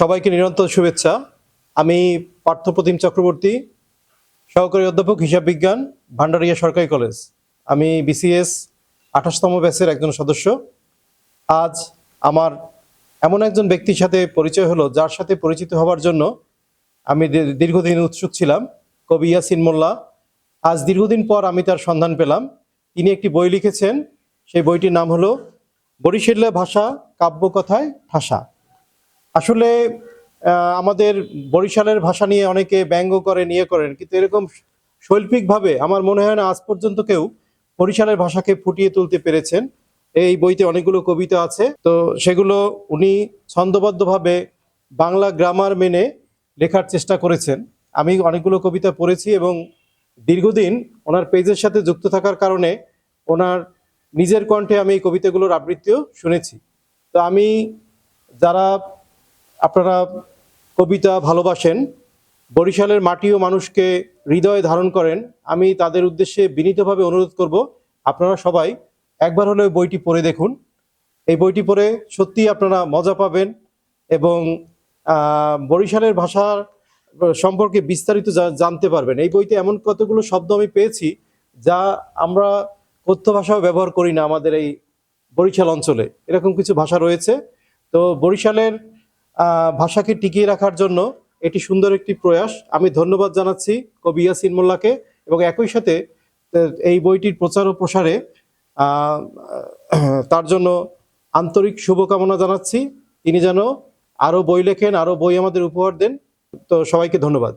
সবাইকে নিরন্তর শুভেচ্ছা। আমি পার্থপ্রতিম চক্রবর্তী, সহকারী অধ্যাপক, হিসাব বিজ্ঞান, ভান্ডারিয়া সরকারি কলেজ। আমি বিসিএস আঠাশতম ব্যাচের একজন সদস্য। আজ আমার এমন একজন ব্যক্তির সাথে পরিচয় হলো, যার সাথে পরিচিত হওয়ার জন্য আমি দীর্ঘদিন উৎসুক ছিলাম, কবি ইয়াসিন মোল্লা। আজ দীর্ঘদিন পর আমি তার সন্ধান পেলাম। তিনি একটি বই লিখেছেন, সেই বইটির নাম হলো বরিশিল্লা ভাষা কাব্যকথায় ঠাসা। আসলে আমাদের বরিশালের ভাষা নিয়ে অনেকে ব্যঙ্গ করেন ইয়ে করেন, কিন্তু এরকম শৈল্পিকভাবে আমার মনে হয় না আজ পর্যন্ত কেউ বরিশালের ভাষাকে ফুটিয়ে তুলতে পেরেছেন। এই বইতে অনেকগুলো কবিতা আছে। তো সেগুলো উনি ছন্দবদ্ধভাবে বাংলা গ্রামার মেনে লেখার চেষ্টা করেছেন। আমি অনেকগুলো কবিতা পড়েছি এবং দীর্ঘদিন ওনার পেজের সাথে যুক্ত থাকার কারণে ওনার নিজের কণ্ঠে আমি এই কবিতাগুলোর আবৃত্তিও শুনেছি। তো আমি যারা আপনারা কবিতা ভালোবাসেন, বরিশালের মাটি ও মানুষকে হৃদয়ে ধারণ করেন, আমি তাদের উদ্দেশ্যে বিনীতভাবে অনুরোধ করব, আপনারা সবাই একবার হলেও বইটি পড়ে দেখুন। এই বইটি পড়ে সত্যি আপনারা মজা পাবেন এবং বরিশালের ভাষার সম্পর্কে বিস্তারিত জানতে পারবেন। এই বইতে এমন কতগুলো শব্দ আমি পেয়েছি যা আমরা কথ্য ভাষাও ব্যবহার করি না আমাদের এই বরিশাল অঞ্চলে। এরকম কিছু ভাষা রয়েছে। তো বরিশালের ভাষাকে টিকিয়ে রাখার জন্য এটি সুন্দর একটি প্রয়াস। আমি ধন্যবাদ জানাচ্ছি কবি ইয়াসিন মোল্লাকে এবং একই সাথে এই বইটির প্রচার ও প্রসারে তার জন্য আন্তরিক শুভকামনা জানাচ্ছি। তিনি যেন আরও বই লেখেন, আরও বই আমাদের উপহার দেন। তো সবাইকে ধন্যবাদ।